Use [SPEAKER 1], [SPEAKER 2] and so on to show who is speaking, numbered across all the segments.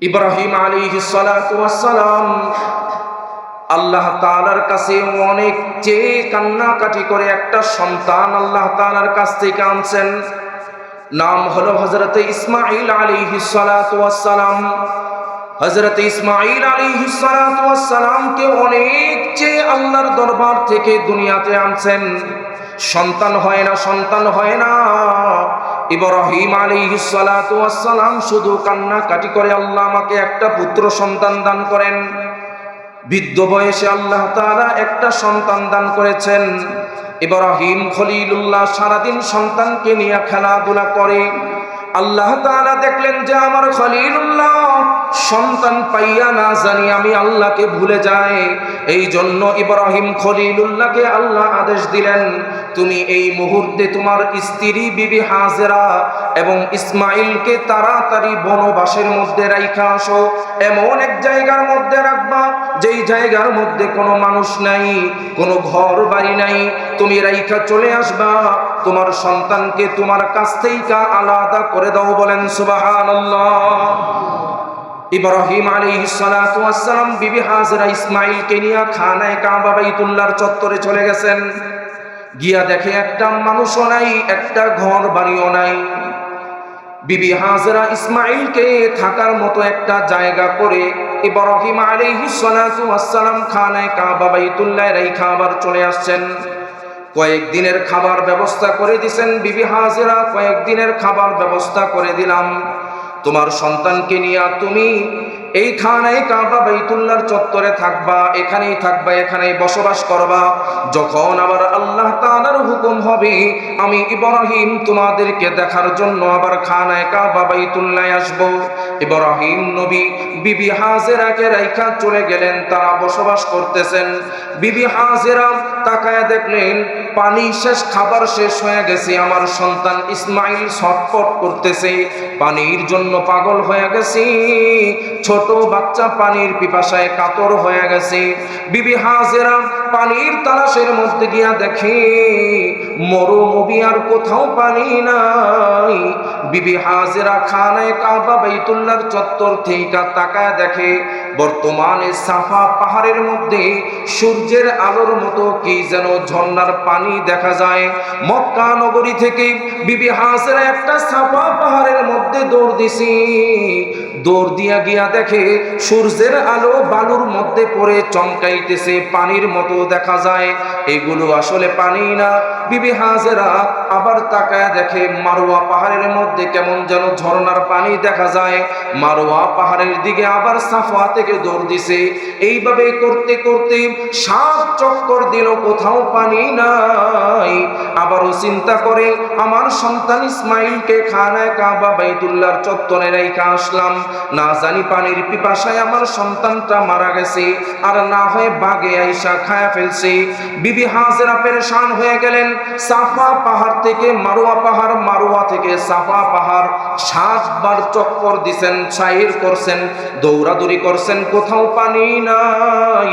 [SPEAKER 1] ইব্রাহিম আলী সালাম আল্লাহ তালার কাছে অনেক চেয়ে কান্নাকাটি করে একটা সন্তান আল্লাহ তালার কাছ থেকে আনছেন। নাম হলো হজরত ইসমাইল আলী সালাম হজরত ইসমাইল আলী সালামকে অনেক চেয়ে আল্লাহর দরবার থেকে দুনিয়াতে আনছেন। সন্তান হয় না, সন্তান হয় না। ইব্রাহিম আলী সালাম শুধু কান্নাকাটি করে আল্লাহ আমাকে একটা পুত্র সন্তান দান করেন। বৃদ্ধ বয়সে আল্লাহ তারা একটা সন্তান দান করেছেন। ইব্রাহিম খলিলুল্লাহ সারাদিন সন্তানকে নিয়ে খেলাধুলা করে। আল্লাহ তাআলা দেখলেন যে আমার খলিলুল্লাহ সন্তান পাইয়া না জানি আমি আল্লাহকে ভুলে যাই। এই জন্য ইব্রাহিম খলিলুল্লাহকে আল্লাহ আদেশ দিলেন, তুমি এই মুহূর্তে তোমার স্ত্রী বিবি হাজেরা এবং ইসমাইলকে তাড়াতাড়ি বনবাসের মধ্যে রাইখা আসো। এমন এক জায়গার মধ্যে রাখবা, যেই জায়গার মধ্যে কোনো মানুষ নাই, কোনো ঘর বাড়ি নাই। তুমি রাইখা চলে আসবা, তোমার সন্তানকে তোমার কাছ থেকে আলাদা করে দাও বলেন সুবহানাল্লাহ। ইব্রাহিম সালাতু ওয়াসসালাম, বিবি হাজরা ইসমাইলকে নিয়ে খানায় কাবা বাইতুল্লাহর চত্বরে চলে গেছেন। গিয়া দেখে একটা মানুষও নাই, একটা ঘর বাড়িও নাই। বিবি হাজরা ইসমাইলকে থাকার মতো একটা জায়গা করে ইব্রাহিম সালাতু ওয়াসসালাম খানায় কাবা বাইতুল্লাহ রাইখা আবার চলে আসছেন। কয়েকদিনের খাবার ব্যবস্থা করে দিছেন বিবি হাজেরা কয়েকদিনের খাবার ব্যবস্থা করে দিলাম। তোমার সন্তানকে নিয়ে তুমি এইখানে কাবা বাইতুল্লাহর চত্বরে থাকবা, এখানেই থাকবা, এখানেই বসবাস করবা। যখন আবার আল্লাহ তাআলার হুকুম হবে, আমি ইব্রাহিম তোমাদেরকে দেখার জন্য আবার খানায় কাবা বাইতুল্লাহ আসব। ইব্রাহিম নবী বিবি হাজেরাকে রাইখা চলে গেলেন, তারা বসবাস করতেছেন। বিবি হাজেরা তাকায় দেখলেন, পানি শেষ, খাবার শেষ হয়ে গেছে। আমার সন্তান ইসমাইল ছটফট করতেছে, পানির জন্য পাগল হয়ে গেছে। ছোট বাচ্চা পানির পিপাসায় কাতর হয়ে গেছে। বিবি হাজেরা পানির তালাশের মধ্যে গিয়া দেখে মরুমবি আর কোথাও পানি নাই। বিবি হাজেরা খানায় কাবা বাইতুল্লার চত্বর থেকে তাকায় দেখে, বর্তমানে সাফা পাহাড়ের মধ্যে সূর্যের আলোর মতো কি যেন ঝর্ণার পানি দেখা যায়। মক্কা নগরী থেকে বিবি হাজেরা একটা সাফা পাহাড়ের মধ্যে দৌড় দিছি। দৌড় দিয়া গিয়া দেখে সূর্যের আলো বালুর মধ্যে পড়ে চমকাইতেছে, পানির মতো দেখা যায়। এগুলো আসলে পানি না। বিবি হাজেরা আবার তাকায় দেখে মারোয়া পাহাড়ের মধ্যে কেমন যেন ঝর্ণার পানি দেখা যায়। মারোয়া পাহাড়ের দিকে আবার সাফা থেকে দৌড় দিছে। এইভাবে করতে করতে সাত চক্কর দিল, কোথাও পানি নাই। আবারও চিন্তা করে, আমার সন্তান ইসমাইলকে খানায় কাবা বাইতুল্লাহর চত্বরে রেখা আসলাম। না জানি পানির পিপাসায় আমার সন্তানটা মারা গেছে, আর না হয়ে বাগে আইসা খায়া ফেলছে। বিবি হাজেরা পেরেশান হয়ে গেলেন। সাফা পাহাড় থেকে মারোয়া পাহাড়, মারোয়া থেকে সাফা পাহাড়। সাতবার চক্কর দিছেন সাইর করছেন, দৌড়াদৌড়ি করছেন, কোথাও পানি নাই।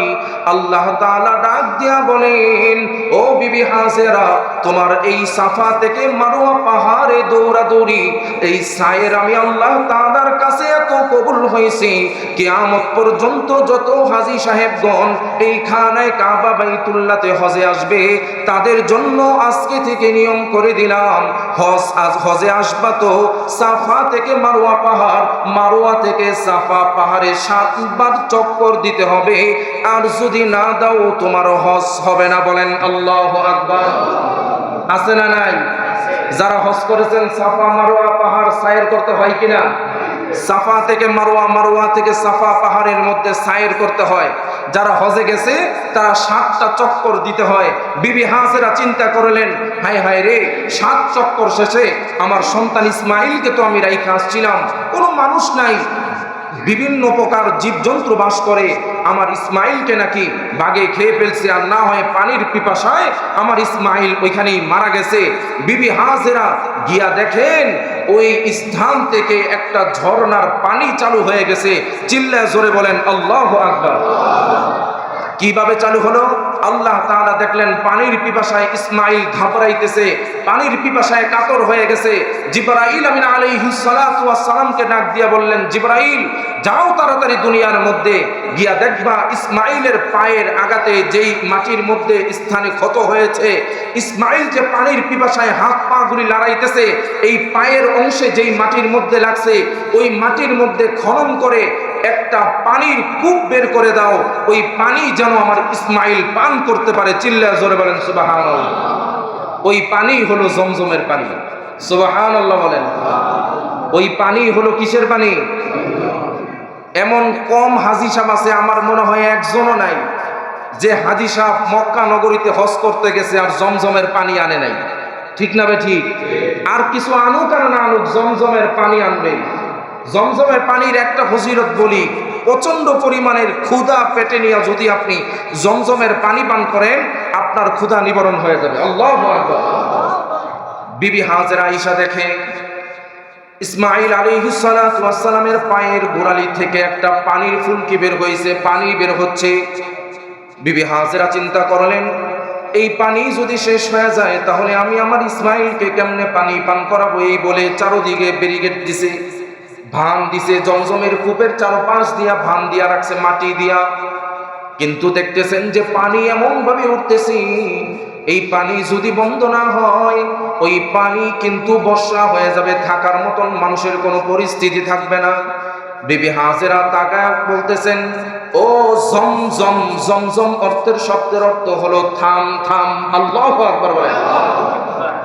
[SPEAKER 1] আল্লাহ তাআলা ডাক দিয়া বলেন, ও বিবি হাজেরা, তোমার এই সাফা থেকে মারোয়া পাহাড়ে দৌড়াদৌড়ি, এই সায়ের আমি আল্লাহ তাআলার কাছে কবুল হয়েছে, কিয়ামত পর্যন্ত যত হাজি সাহেবগণ এই খানায় কাবা বাইতুল্লাতে হজে আসবে, তাদের জন্য আজকে থেকে নিয়ম করে দিলাম, হজ আজ হজে আসবা তো সাফা থেকে মারোয়া পাহাড় মারোয়া থেকে সাফা পাহাড়ে সাতবার চক্কর দিতে হবে, আর যদি না দাও তোমার হজ হবে না বলেন আল্লাহ আকবার। আছে না নাই? যারা হজ করেছেন সাফা মারোয়া পাহাড় সায়ের করতে হয় কিনা? সাফা থেকে মারোয়া মারোয়া থেকে সাফা পাহাড়ের মধ্যে সায়ের করতে হয়। যারা হজে গেছে, তারা সাতটা চক্কর দিতে হয়। বিবি হাসেরা চিন্তা করলেন হায় হায় রে, সাত চক্কর শেষে আমার সন্তান ইসমাইলকে তো আমি রাইখা আসছিলাম। কোনো মানুষ নাই। বিভিন্ন প্রকার জীবজন্তু বাস করে। আমার ইসমাইলকে নাকি বাগে খেয়ে ফেলছে আর না হয় পানির পিপাসায় আমার ইসমাইল ওইখানেই মারা গেছে। বিবি হাজেরা গিয়া দেখেন ওই স্থান থেকে একটা ঝর্ণার পানি চালু হয়ে গেছে। চিল্লা জোরে বলেন আল্লাহ আকবার। কীভাবে চালু হলো? আল্লাহ তাআলা দেখলেন পানির পিপাসায় ইসমাইল ঘাবড়াইতেছে, পানির পিপাসায় কাতর হয়ে গেছে। জিব্রাইল আমিন আলাইহিস সালাতু ওয়াস ডাক দিয়া বললেন, জিব্রাইল, যাও তাড়াতাড়ি দুনিয়ার মধ্যে গিয়া দেখবা ইসমাইলের পায়ের আগাতে যেই মাটির মধ্যে স্থানে ক্ষত হয়েছে। ইসমাইল যে পানির পিপাসায় হাত পা গুলি লড়াইতেছে, এই পায়ের অংশে যেই মাটির মধ্যে লাগছে, ওই মাটির মধ্যে খনন করে একটা পানির কূপ বের করে দাও। ওই পানি যেন আমার ইসমাইল পান করতে পারে। চিল্লা জোরে বলেন সুবাহান ওই পানি হলো জমজমের পানি। সুবাহান আল্লাহ বলেন। ওই পানি হলো কিসের পানি? এমন কম হাজি সাহেব আছে, আমার মনে হয় একজনও নাই, যে হাজি সাহেব মক্কা নগরীতে হজ করতে গেছে আর জমজমের পানি আনে নাই। ঠিক না বে ঠিক? আর কিছু আনুক আর না আনুক, জমজমের পানি আনবে। জমজমের পানির একটা ফজিরত বলি প্রচণ্ড পরিমাণের ক্ষুধা পেটে নিয়ে যদি আপনি জমজমের পানি পান করেন, আপনার ক্ষুধা নিবারণ হয়ে যাবে। আল্লাহ বিবি হাজরা ঈশা দেখে ইসমাইল আলিহিসালামের পায়ের গোড়ালি থেকে একটা পানির ফুলকি বের হয়েছে, পানি বের হচ্ছে। বিবি হাজরা চিন্তা করলেন, এই পানি যদি শেষ হয়ে যায়, তাহলে আমি আমার ইসমাইলকে কেমনে পানি পান করাবো? এই বলে চারোদিকে ব্যারিকেড দিছে। ভান দিছে, জমজমের কূপের চারপাশ দিয়া, ভান দিয়া রাখছে, মাটি দিয়া। কিন্তু দেখতেছেন যে পানি এমন ভাবে উঠতেছে, এই পানি যদি বন্ধ না হয়, ওই পানি কিন্তু বর্ষা হয়ে যাবে, থাকার মতন মানুষের কোনো পরিস্থিতি থাকবে না। বিবি হাজেরা তাকায় বলতেছেন, ও জম জম জম জম অর্থের শব্দের অর্থ হলো থাম থাম, আল্লাহ আকবার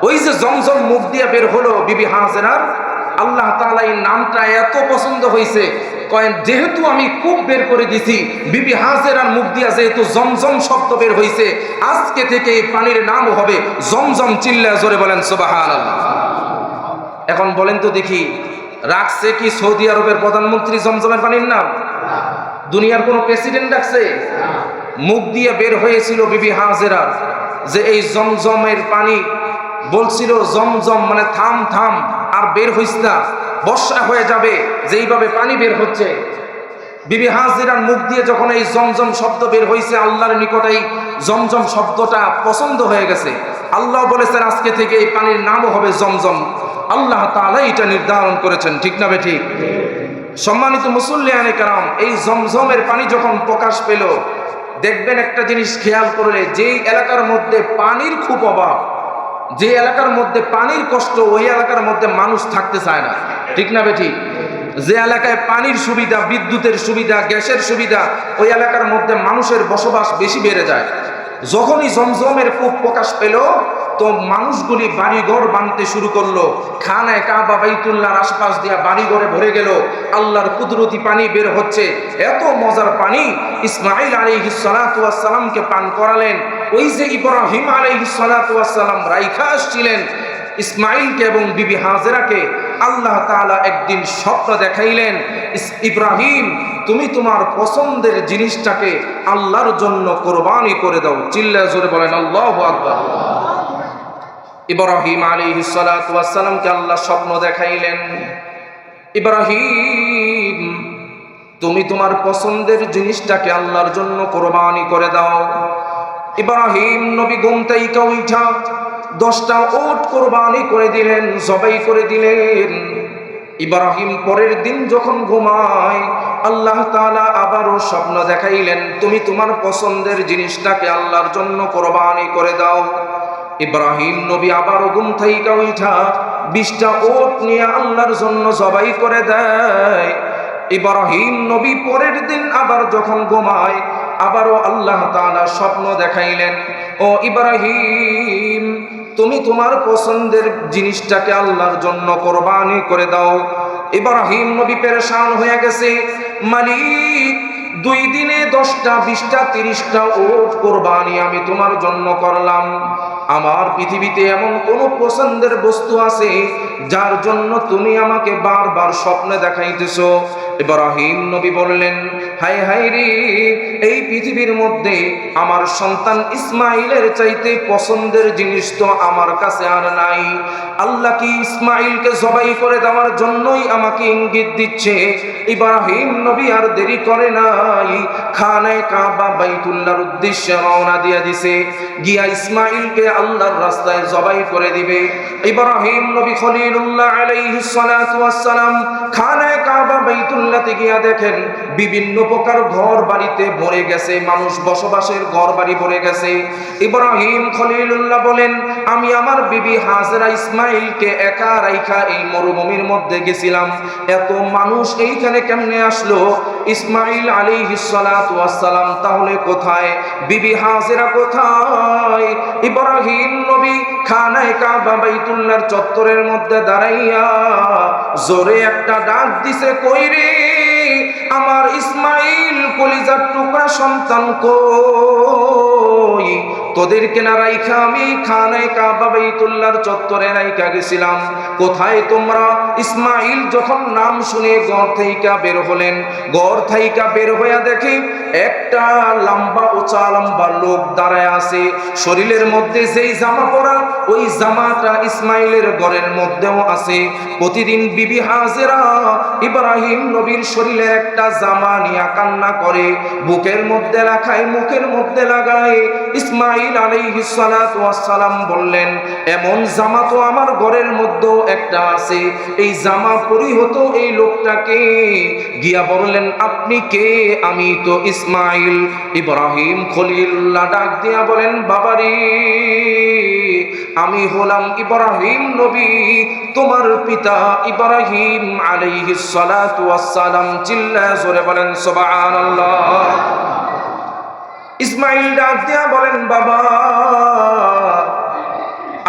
[SPEAKER 1] ওই যে জমজম মুখ দিয়ে বের হলো বিবি হাজেরার আল্লাহ তাআলা এই নামটা এত পছন্দ হয়েছে কয়েন, যেহেতু আমি খুব বের করে দিছি, বিবি হাজেরার মুখ দিয়া যেহেতু জমজম শব্দ বের হয়েছে আজকে থেকে এই পানির নাম হবে জমজম চিল্লা, জোরে বলেন সুবাহান এখন বলেন তো দেখি, রাখছে কি সৌদি আরবের প্রধানমন্ত্রী জমজমের পানির নাম? দুনিয়ার কোনো প্রেসিডেন্ট রাখছে? মুখ দিয়ে বের হয়েছিল বিবি হাজেরার যে এই জমজমের পানি বলছিল জমজম মানে থাম থাম। আর বের হইস না। বর্ষা হয়ে যাবে, যেইভাবে পানি বের হচ্ছে। বিবি হাজিরার মুখ দিয়ে যখন এই জমজম শব্দ বের হয়েছে আল্লাহর নিকটেই জমজম শব্দটা পছন্দ হয়ে গেছে। আল্লাহ বলেছেন, আজকে থেকে এই পানির নামও হবে জমজম। আল্লাহ তাআলা এটা নির্ধারণ করেছেন, ঠিক না ঠিক সম্মানিত মুসল্লিয়ানে কারাম, এই জমজমের পানি যখন প্রকাশ পেল, দেখবেন একটা জিনিস খেয়াল করলে, যেই এলাকার মধ্যে পানির খুব অভাব যে এলাকার মধ্যে পানির কষ্ট, ওই এলাকার মধ্যে মানুষ থাকতে চায় না। ঠিক না বেঠি? যে এলাকায় পানির সুবিধা, বিদ্যুতের সুবিধা, গ্যাসের সুবিধা, ওই এলাকার মধ্যে মানুষের বসবাস বেশি বেড়ে যায়। যখনই জমজমের কূপ প্রকাশ পেল তো মানুষগুলি বাড়িঘর বানতে শুরু করল। খানায় কাবা বাইতুল্লাহর আশপাশ দিয়া বাড়িঘরে ভরে গেল। আল্লাহর কুদরতি পানি বের হচ্ছে। এত মজার পানি ইসমাইল আলী সালাতামকে পান করালেন। ওই যে ইব্রাহিম আলী সালাতাম রাইখা আসছিলেন ইসমাইলকে এবং বিবি হাজেরাকে। আল্লাহ তাআলা একদিন স্বপ্ন দেখাইলেন ইব্রাহিম, তুমি তোমার পছন্দের জিনিসটাকে আল্লাহর জন্য কোরবানি করে দাও। চিল্লা জোরে বলেন, আল্লাহ আকবার। ইব্রাহিম আলী সালাতামকে আল্লাহ স্বপ্ন দেখাইলেন। ইব্রাহিম, তুমি তোমার পছন্দের জিনিসটাকে আল্লাহর জন্য কোরবানি করে দাও। ইব্রাহিম নবী গুমতাইকা উঠা দশটা ওট কোরবানি করে দিলেন, জবাই করে দিলেন। ইব্রাহিম পরের দিন যখন ঘুমায়, আল্লাহ তাআলা আবারও স্বপ্ন দেখাইলেন, তুমি তোমার পছন্দের জিনিসটাকে আল্লাহর জন্য কোরবানি করে দাও। ইব্রাহিম নবী আবারও ঘুম থাইকা উঠা বিশটা ওট নিয়ে আল্লাহর জন্য জবাই করে দেয়। ইব্রাহিম নবী পরের দিন আবার যখন ঘুমায়, আবারও আল্লাহ তাআলা স্বপ্ন দেখাইলেন, ও ইব্রাহিম, তুমি তোমার পছন্দের জিনিসটাকে আল্লাহর জন্য কোরবানি করে দাও। ইব্রাহিম নবী পেরেশান হয়ে গেছে, মালিক দুই দিনে দশটা, বিশটা, তিরিশটা ওট কোরবানি আমি তোমার জন্য করলাম। আমার পৃথিবীতে এমন কোন পছন্দের বস্তু আছে যার জন্য তুমি আমাকে বারবার স্বপ্নে দেখাইতেছ। ইব্রাহিম নবী বললেন হাই হাই রে, এই পৃথিবীর মধ্যে আমার সন্তান ইসমাইলের চাইতে পছন্দের জিনিস তো আমার কাছে আর নাই। আল্লাহ কি ইসমাইলকে জবাই করে দেওয়ার জন্যই আমাকে ইঙ্গিত দিচ্ছে? ইব্রাহিম নবী আর দেরি করে নাই। খানায় কাবা বাইতুল্লাহর উদ্দেশ্যে রওনা দিয়া দিছে। গিয়া ইসমাইলকে আল্লাহর রাস্তায় জবাই করে দিবে। ইব্রাহিম নবী খলিলুল্লাহ আলাইহিস সালাতু ওয়াস সালাম খানায় কাবা বাইতুল্লাতে গিয়া দেখেন, বিভিন্ন প্রকার ঘর বাড়িতে ভরে গেছে, মানুষ বসবাসের ঘর বাড়ি ভরে গেছে। ইব্রাহিম খলিলুল্লাহ বলেন, আমি আমার বিবি হাজরা ইসমাইলকে একা রাইখা এই মরুভূমির মধ্যে গেছিলাম। এত মানুষ এইখানে কেমনে আসলো? ইসমাইল আলী সালাম তাহলে কোথায়? বিবি হাজেরা কোথায়? ইব্রাহিম নবী খানায় কাবা বাইতুল্লাহর চত্বরের মধ্যে দাঁড়াইয়া জোরে একটা ডাক দিছে কই আমার ইসমাইল কলিজার টুকরা সন্তান কই? তোদেরকে না রাইখা আমি খানায় কাবা বাইতুল্লাহর চত্বরে রাইখা গেছিলাম। কোথায় তোমরা? ইসমাইল যখন নাম শুনে গড় থাইকা বের হলেন গড় থাইকা বের হইয়া দেখি একটা লম্বা উঁচা লম্বা লোক দাঁড়ায় আছে। শরীরের মধ্যে যেই জামা পরা, ওই জামাটা ইসমাইলের ঘরের মধ্যেও আছে। প্রতিদিন বিবি হাজেরা ইব্রাহিম নবীর শরীরে একটা জামা নিয়ে কান্না করে, বুকের মধ্যে রাখায় মুখের মধ্যে লাগায়। ইসমাইল ওয়াস সালাম বললেন, এমন জামা তো আমার ঘরের মধ্যেও একটা আছে। এই জামা পরিহত এই লোকটাকে গিয়া বললেন, আপনি কে? আমি তো ইসমাইল ইব্রাহিম খলিল্লাহ ডাক দিয়া বলেন, বাবারে, আমি হলাম ইব্রাহিম নবী। তোমার পিতা ইব্রাহিম আলাইহিস সালাতু ওয়াস সালাম চিল্লা জোরে বলেন, সুবহানাল্লাহ। ইসমাইল ডাক দিয়া বলেন, বাবা,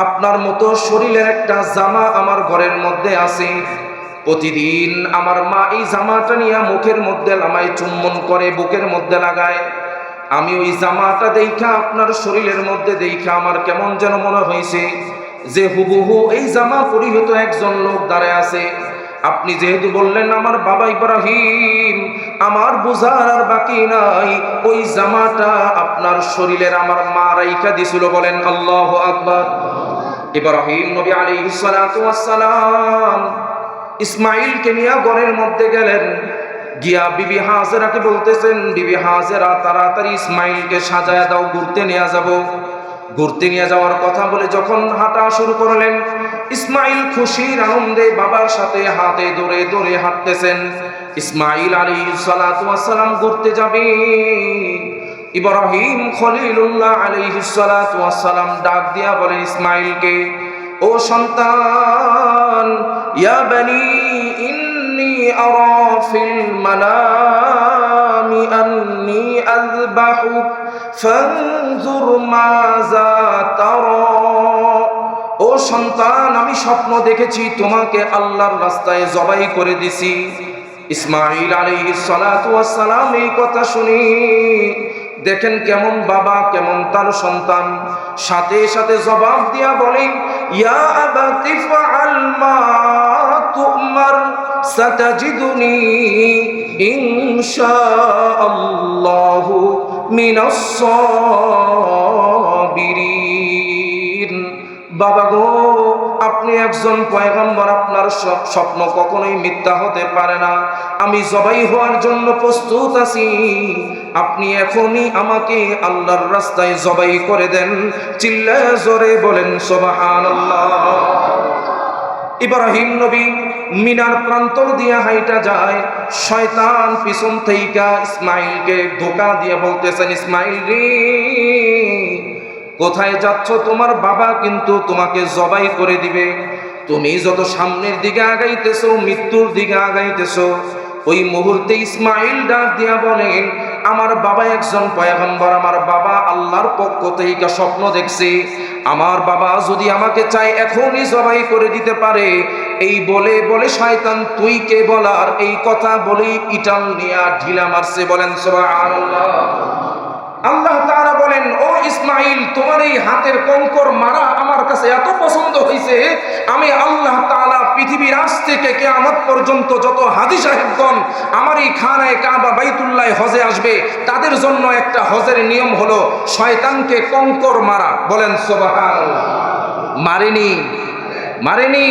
[SPEAKER 1] আপনার মতো শরীরের একটা জামা আমার ঘরের মধ্যে আছে। প্রতিদিন আমার মা এই জামাটা নিয়ে মুখের মধ্যে লামায় চুম্বন করে, বুকের মধ্যে লাগায়। আমি ওই জামাটা দেখা আপনার শরীরের মধ্যে দেখা আমার কেমন যেন মনে হয়েছে, যে হুবহু এই জামা পরিহিত একজন লোক দাঁড়ায় আছে। আপনি যেহেতু বললেন আমার বাবা ইব্রাহিম, আমার বুঝার আর বাকি নাই। ওই জামাটা আপনার শরীরের আমার মা রাইখা দিছিল বলেন আল্লাহ আকবার। ইব্রাহিম নবী ওয়াস সালাম ইসমাইলকে নিয়ে ঘরের মধ্যে গেলেন। গিয়া বিবি হাজেরাকে বলতেছেন, বিবি হাজেরা, তাড়াতাড়ি ইসমাইলকে সাজায় দাও, ঘুরতে নিয়ে যাব। ঘুরতে নিয়ে যাওয়ার কথা বলে যখন হাঁটা শুরু করলেন ইসমাইল খুশির আনন্দে বাবার সাথে হাতে ধরে ধরে হাঁটতেছেন। ইসমাইল আলী সালাম ঘুরতে যাবে। ইব্রাহিম খলিলুল্লাহ আলাইহি সালাম ডাক দিয়া বলেন, ইসমাইলকে, ও সন্তান, ইয়া বানি, ইন্নি আরা ফিল মানামি আন্নি আযবাহুক ফানজুর মাযা তারা। ও সন্তান, আমি স্বপ্ন দেখেছি, তোমাকে আল্লাহর রাস্তায় জবাই করে দিছি। ইসমাইল সালাম এই কথা শুনি। দেখেন কেমন বাবা, কেমন তার সন্তান। সাথে সাথে জবাব দিয়া বলেন, ইয়া আবাতি ফাআল বাবা গো, আপনি একজন পয়গম্বর, আপনার স্ব- স্বপ্ন কখনোই মিথ্যা হতে পারে না। আমি জবাই হওয়ার জন্য প্রস্তুত আছি। আপনি এখনই আমাকে আল্লাহর রাস্তায় জবাই করে দেন। চিল্লা জোরে বলেন সোবাহান ইব্রাহিম নবী মিনার প্রান্তর দিয়া হাইটা যায়। শয়তান পিছন থেইকা ইসমাইলকে ধোকা দিয়ে বলতেছেন, ইসমাইল রে কোথায় যাচ্ছ তোমার বাবা কিন্তু তোমাকে জবাই করে দিবে। তুমি যত সামনের দিকে আগাইতেছো, মৃত্যুর দিকে আগাইতেছো, ওই মুহূর্তে ইসমাইল ডাক দিয়া বলেন আমার বাবা একজন পয়গম্বর, আমার বাবা আল্লাহর পক্ষ থেকে স্বপ্ন দেখছে। আমার বাবা যদি আমাকে চাই এখনই জবাই করে দিতে পারে। এই বলে বলে শয়তান, তুই কে বলার এই কথা বলেই ইটাল নিয়া ঢিলা মারছে বলেন সুবহানাল্লাহ। আল্লাহ তাআলা বলেন, ও ইসমাইল, তোমার এই হাতের কঙ্কর মারা আমার কাছে এত পছন্দ হয়েছে আমি আল্লাহ তাআলা পৃথিবীর আজ থেকে কিয়ামত পর্যন্ত যত হাজি সাহেবগণ আমার এই খানায় কাবা বাইতুল্লাহ হজে আসবে, তাদের জন্য একটা হজের নিয়ম হলো শয়তানকে কঙ্কর মারা। বলেন, সুবহানাল্লাহ। মারেনি মারেনি।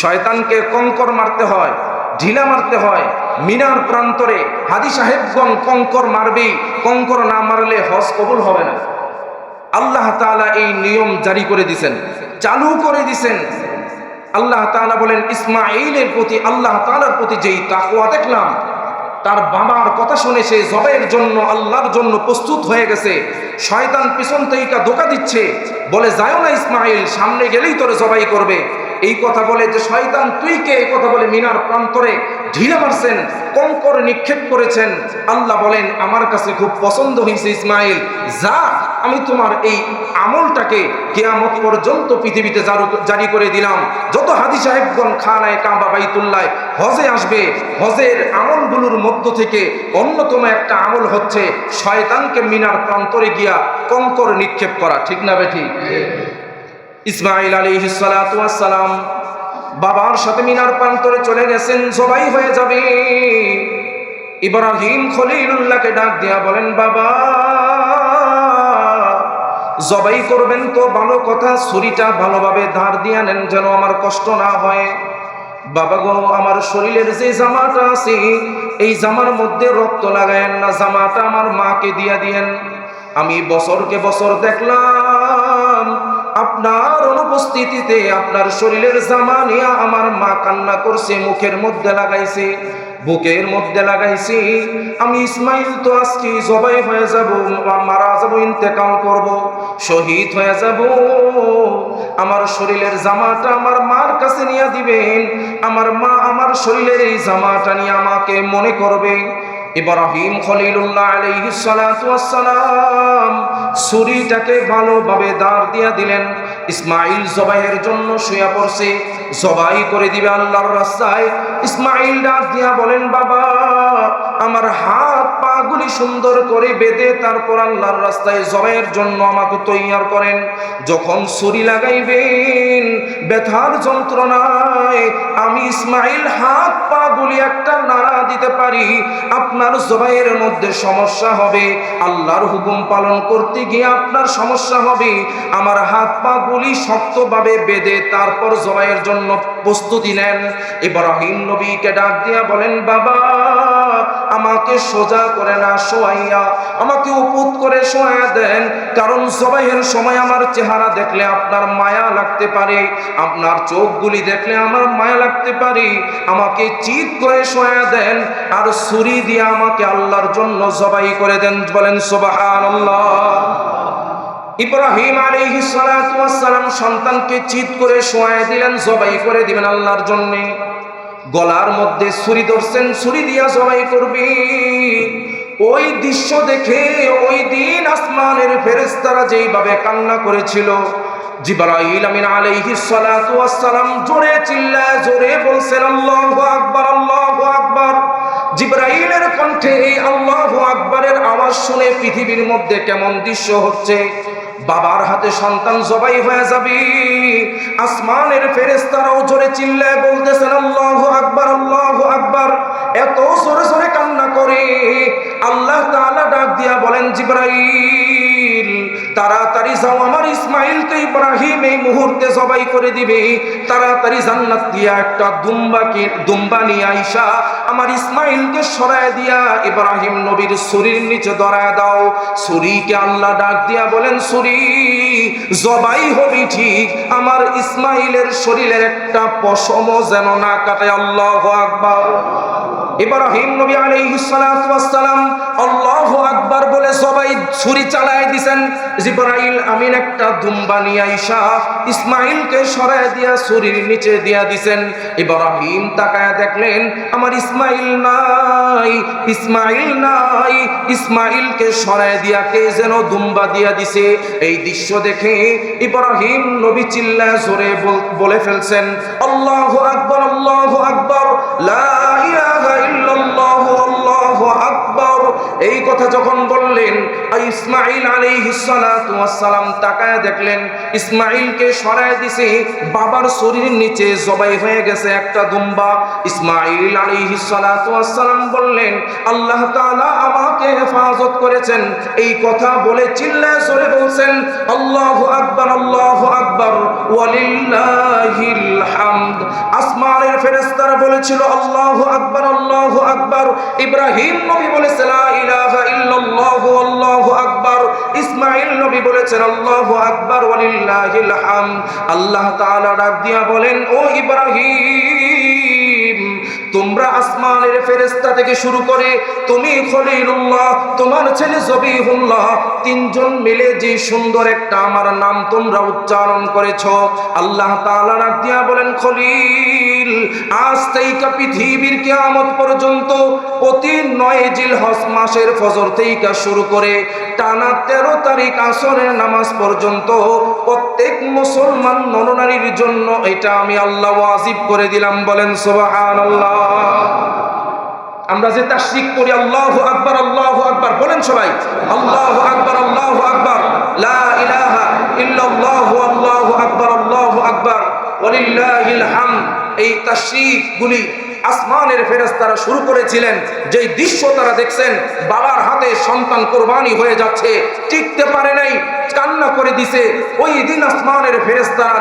[SPEAKER 1] শয়তানকে কঙ্কর মারতে হয়। ঢিলা মারতে হয়। মিনার প্রান্তরে হাদি সাহেবগণ কঙ্কর মারবেই কঙ্কর না মারলে হজ কবুল হবে না। আল্লাহ তাআলা এই নিয়ম জারি করে দিছেন, চালু করে দিছেন। আল্লাহ তাআলা বলেন ইসমাইলের প্রতি, আল্লাহ তাআলার প্রতি যেই তাকওয়া দেখলাম, তার বাবার কথা শুনে সে জবাইয়ের জন্য, আল্লাহর জন্য প্রস্তুত হয়ে গেছে। শয়তান পিছন থেকে ধোকা দিচ্ছে। বলে যাও না ইসমাইল সামনে গেলেই তোরে জবাই করবে। এই কথা বলে যে শয়তান তুই কে এই কথা বলে মিনার প্রান্তরে ঢিলে মারছেন, কঙ্কর নিক্ষেপ করেছেন। আল্লাহ বলেন, আমার কাছে খুব পছন্দ হয়েছে ইসমাইল। যা, আমি তোমার এই আমলটাকে কেয়ামত পর্যন্ত পৃথিবীতে জারি করে দিলাম। যত হাদি সাহেবগণ খানায় কাবা বাইতুল্লায় হজে আসবে, হজের আমলগুলোর মধ্য থেকে অন্যতম একটা আমল হচ্ছে শয়তানকে মিনার প্রান্তরে গিয়া কঙ্কর নিক্ষেপ করা। ঠিক না বেঠি ইসমাইল আলী সালাম বাবার সাথে মিনার প্রান্তরে চলে গেছেন, সবাই হয়ে যাবে। ইব্রাহিম খলিলুল্লাহকে ডাক দিয়া বলেন, বাবা, জবাই করবেন তো, ভালো কথা, ছুরিটা ভালোভাবে ধার দিয়া নেন যেন আমার কষ্ট না হয়। বাবা গো, আমার শরীরের যে জামাটা আছে, এই জামার মধ্যে রক্ত লাগায়েন না, জামাটা আমার মাকে দিয়া দিয়েন। আমি বছরকে বছর দেখলাম আপনার অনুপস্থিতিতে আপনার শরীরের জামা নিয়ে আমার মা কান্না করছে, মুখের মধ্যে লাগাইছে, বুকের মধ্যে লাগাইছি। আমি ইসমাইল তো আজকে জবাই হয়ে যাব মারা যাব, ইন্তেকাল করব, শহীদ হয়ে যাব। আমার শরীরের জামাটা আমার মার কাছে নিয়ে দিবেন, আমার মা আমার শরীরের এই জামাটা নিয়ে আমাকে মনে করবে। ইব্রাহিম খলিলুল্লাহ আলাইহিস সালাতু ওয়াসসালাম ছুরিটাকে ভালোভাবে দাঁড় দিয়া দিলেন। ইসমাইল জবাইয়ের জন্য শুয়া পড়ছে। জবাই করে দিবে আল্লাহর রাস্তায়। ইসমাইল ডাক দিয়া বলেন, বাবা, আমার হাত পা গুলি সুন্দর করে বেঁধে তারপর আল্লাহর রাস্তায় জবাইয়ের জন্য আমাকে তৈয়ার করেন। যখন ছুরি লাগাইবেন, ব্যথার যন্ত্রণায় আমি ইসমাইল হাত পা গুলি একটা নাড়া দিতে পারি। আপনার জবাইয়ের মধ্যে সমস্যা হবে। আল্লাহর হুকুম পালন করতে গিয়ে আপনার সমস্যা হবে। আমার হাত পা গুলি শক্তভাবে বেঁধে তারপর জবাইয়ের জন্য প্রস্তুতি নেন ইব্রাহিম নবীকে ডাক দিয়া বলেন, বাবা, আমাকে সোজা করে না শোয়াইয়া, আমাকে উপুত করে শোয়া দেন। কারণ জবাইয়ের সময় আমার চেহারা দেখলে আপনার মায়া লাগতে পারে, আপনার চোখগুলি দেখলে আমার মায়া লাগতে পারে। আমাকে চিত করে শোয়া দেন আর ছুরি দিয়ে আমাকে আল্লাহর জন্য জবাই করে দেন। বলেন সোবাহান ইব্রাহিম আলাইহিস সালাতু ওয়াস সালাম সন্তানকে চিত করে শোয়া দিলেন, জবাই করে দিবেন আল্লাহর জন্য। গলার মধ্যে ছুরি ধরছেন, ছুরি দিয়া জবাই করবি। ওই দৃশ্য দেখে ওই দিন আসমানের ফেরেশতারা যেইভাবে কান্না করেছিল, জিবরাইল আমিন আলাইহিস সালাতু ওয়াস সালাম জোরে চিল্লায় জোরে বলছেন, আল্লাহু আকবার আল্লাহু আকবার। জিব্রাইলের কণ্ঠে এই আল্লাহু আকবারের আওয়াজ শুনে পৃথিবীর মধ্যে কেমন দৃশ্য হচ্ছে বাবার হাতে সন্তান জবাই হয়ে যাবি। আসমানের ফেরেস্তারাও জোরে চিল্লায় বলতেছেন, আল্লাহ আকবার আল্লাহ আকবার। এত জোরে জোরে কান্না করে। আল্লাহ তাআলা ডাক দিয়া বলেন, জিব্রাইল তাড়াতাড়ি যাও, আমার ইসমাইলকে ইব্রাহিম এই মুহূর্তে জবাই করে দিবে। তাড়াতাড়ি জান্নাত দিয়া একটা দুম্বাকে দুম্বা নিয়ে আইসা, আমার ইসমাইলকে সরায় দিয়া ইব্রাহিম নবীর শরীর নিচে ধরায় দাও। ছুরিকে আল্লাহ ডাক দিয়া বলেন, ছুরি, জবাই হবি ঠিক, আমার ইসমাইলের শরীরের একটা পশম যেন না কাটে। আল্লাহ আকবার। ইব্রাহিম নবী আলাইহিস সালাম আল্লাহু আকবার বলে সবাই ছুরি চালায় দিছেন। জিবরাইল আমিন একটা দুম্বা নিয়ে আইসা ইসমাইলকে সরায় দিয়া ছুরির নিচে দিয়া দিছেন। ইব্রাহিম তাকায় দেখলেন, আমার ইসমাইল নাই ইসমাইল নাই, ইসমাইলকে সরায় দিয়া কে যেন দুম্বা দিয়া দিছে। এই দৃশ্য দেখে ইব্রাহিম নবী চিল্লা জোরে বলে ফেলছেন, আল্লাহু আকবার আল্লাহু আকবার, লা ইলাহা ইল্লাল্লাহু, আল্লাহু আকবার। এই কথা যখন বললেন ইসমাইল আলাইহিস সালাতু সালাম তাকায় দেখলেন ইসমাইলকে সরায় দিছে, বাবার শরীরের নিচে জবাই হয়ে গেছে একটা দুম্বা। ইসমাইল আলাইহিস সালাতু সালাম বললেন, আল্লাহ তাআলা আমাকে হেফাজত করেছেন। এই কথা বলে চিল্লায় সরে বলছেন, আল্লাহু আকবার আল্লাহু আকবার হামদ। আসমানের ফেরেশতারা বলেছিল, আল্লাহু আকবার আল্লাহু আকবার। ইব্রাহিম নবী বলেছে, লা ইলাহা আল্লাহু আকবার। ইসমাইল ইসমাইল নবী বলেছেন আল্লাহ আল্লাহ ডাক দিয়া বলেন ও ইব্রাহিম তোমরা আসমানের ফেরেশতা থেকে শুরু করে তুমি খলিলুল্লাহ, তোমার ছেলে জবিহুল্লাহ, তিনজন মিলে যে সুন্দর একটা আমার নাম তোমরা উচ্চারণ করেছ। আল্লাহ তাআলা ডাক দিয়া বলেন, খলিল, আজ থেকে পৃথিবীর কিয়ামত পর্যন্ত প্রতি নয় জিল হজ মাসের ফজর থেকে শুরু করে টানা তেরো তারিখ আসরের নামাজ পর্যন্ত প্রত্যেক মুসলমান নরনারীর জন্য এটা আমি আল্লাহ ওয়াজিব করে দিলাম। বলেন, সুবহানাল্লাহ। আমরা যে তাশরিক করি আল্লাহু আকবর আল্লাহু আকবর, বলেন সবাই, আল্লাহু আকবর আল্লাহু আকবর আল্লাহু আকবার আল্লাহু আকবার হামদ, এই তাশরিকগুলি আসমানের ফেরেশতারা শুরু করেছিলেন, যেই দৃশ্য তারা দেখছেন, বাবার হাতে সন্তান কোরবানি হয়ে যাচ্ছে, টিকতে পারে নাই, কান্না করে ওই দিন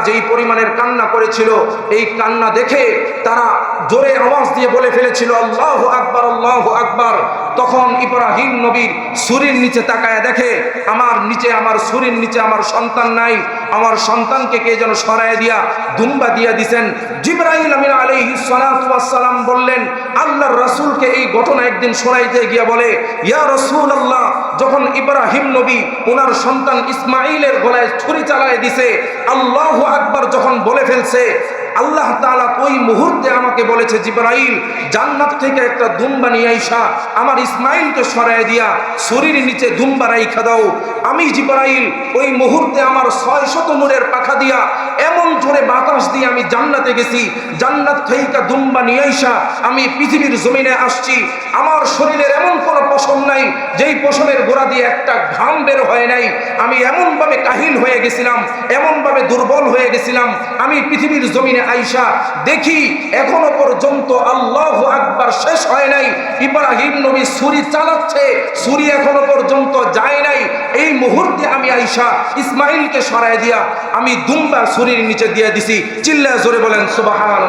[SPEAKER 1] যেই পরিমাণের কান্না করেছিল, এই কান্না দেখে তারা জোরে আওয়াজ দিয়ে বলে ফেলেছিল, আল্লাহ আকবার আল্লাহ আকবার। তখন ইব্রাহিম নবীর সুরির নিচে তাকায় দেখে, আমার নিচে আমার সুরির নিচে আমার সন্তান নাই। আমার সন্তানকে কে যেন সরায় দিয়া দুম্বা দিয়া দিছেন? জিব্রাহিম আমিন আলাইহি সালাম বললেন, আল্লাহর রাসূলকে এই ঘটনা একদিন শোনাইতে গিয়া বলে, ইয়া রাসূল আল্লাহ যখন ইব্রাহিম নবী ওনার সন্তান ইসমাইলের গলায় ছুরি চালায় দিছে, আল্লাহ আকবার যখন বলে ফেলছে আল্লাহ তাআলা ওই মুহূর্তে আমাকে বলেছে, জিব্রাইল, জান্নাত থেকে একটা দুম্বা নিয়ে আইসা, আমার ইসমাইলকে সরায় দিয়া শরীর নিচে দুম্বা রাইখা দাও। আমি জিব্রাইল, ওই মুহূর্তে আমার ছয় শত নূরের পাখা দিয়া এমন জোরে বাতাস দিয়ে আমি জান্নাতে গেছি। জান্নাত থেকে দুম্বা নিয়ে আইসা আমি পৃথিবীর জমিনে আসছি। আমার শরীরের এমন কোনো পশম নাই, যেই পশমের গোড়া দিয়ে একটা ঘাম বের হয় নাই। আমি এমনভাবে কাহিল হয়ে গেছিলাম, এমনভাবে দুর্বল হয়ে গেছিলাম। আমি পৃথিবীর জমিনে আইসা, দেখি এখনও পর্যন্ত আল্লাহ আকবার শেষ হয় নাই। ইব্রাহিম নবী ছুরি চালাচ্ছে, ছুরি এখনও পর্যন্ত যায় নাই। এই মুহূর্তে আমি আইসা ইসমাইলকে সরাই দিয়া আমি দুমবার ছুরির নিচে দিয়ে দিছি। চিল্লা জোরে বলেন সুবাহান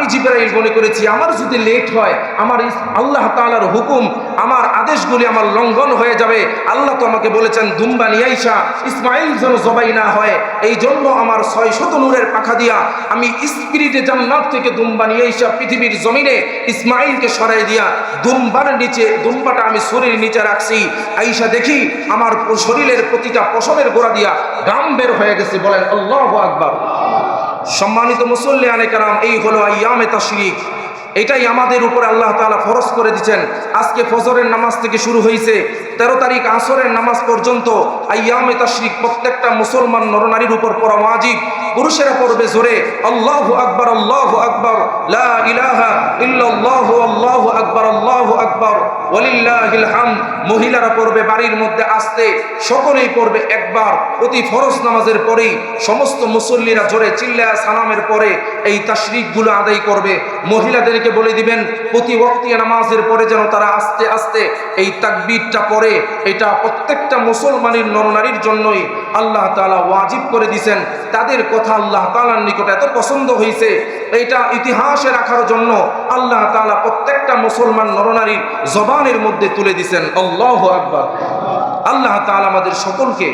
[SPEAKER 1] আমি জিব্রাইল মনে করেছি, আমার যদি লেট হয়, আমার আল্লাহ তাআলার হুকুম, আমার আদেশগুলি আমার লঙ্ঘন হয়ে যাবে। আল্লাহ তো আমাকে বলেছেন দুম্বা নিয়াইসা ইসমাইল যেন জবাই না হয়, এই জন্য আমার ছয় শত নূরের পাখা দিয়া আমি স্পিরিটে জান্নাত থেকে দুম্বা নিয়াইসা পৃথিবীর জমিনে ইসমাইলকে সরাই দিয়া দুম্বার নিচে, দুম্বাটা আমি শরীর নিচে রাখছি। আইসা দেখি আমার শরীরের প্রতিটা পশমের গোড়া দিয়া গাম বের হয়ে গেছে, বলেন, আল্লাহ আকবার। সম্মানিত মুসল্লি আনেকারাম এই হলো আয়ামে তাশরিক। এটাই আমাদের উপরে আল্লাহ তাআলা ফরজ করে দিচ্ছেন। আজকে ফজরের নামাজ থেকে শুরু হয়েছে। তেরো তারিখ আসরের নামাজ পর্যন্ত আয়ামে তাশরিক প্রত্যেকটা মুসলমান নরনারীর উপর পড়া ওয়াজিব। পুরুষেরা পড়বে জোরে, আল্লাহ আকবর আল্লাহ আকবর, লা ইলাহা আল্লাহু আকবার আল্লাহু আকবার। হামদ, মহিলারা পড়বে বাড়ির মধ্যে আসতে, সকলেই পড়বে একবার নামাজের পরেই, সমস্ত মুসল্লিরা জোরে চিল্লায়া সালামের পরে এই তাশরিকগুলো আদায় করবে। মহিলাদেরকে বলে দিবেন, প্রতি নামাজের পরে যেন তারা আস্তে আস্তে এই তাকবীরটা পড়ে, এটা প্রত্যেকটা মুসলমানের নরনারীর জন্যই আল্লাহ তাআলা ওয়াজিব করে দিয়েছেন তাদের কথা আল্লাহ তাআলার নিকট এত পছন্দ হয়েছে এটা ইতিহাসে রাখার জন্য আল্লাহ তাআলা প্রত্যেকটা মুসলমান নরনারীর জবানের মধ্যে তুলে দিছেন, আল্লাহ আকবর। আল্লাহ তালা আমাদের সকলকে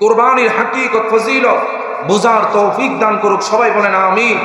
[SPEAKER 1] কোরবানির হাকিকত, ফজিলত বোঝার তৌফিক দান করুক। সবাই বলেন, আমিন।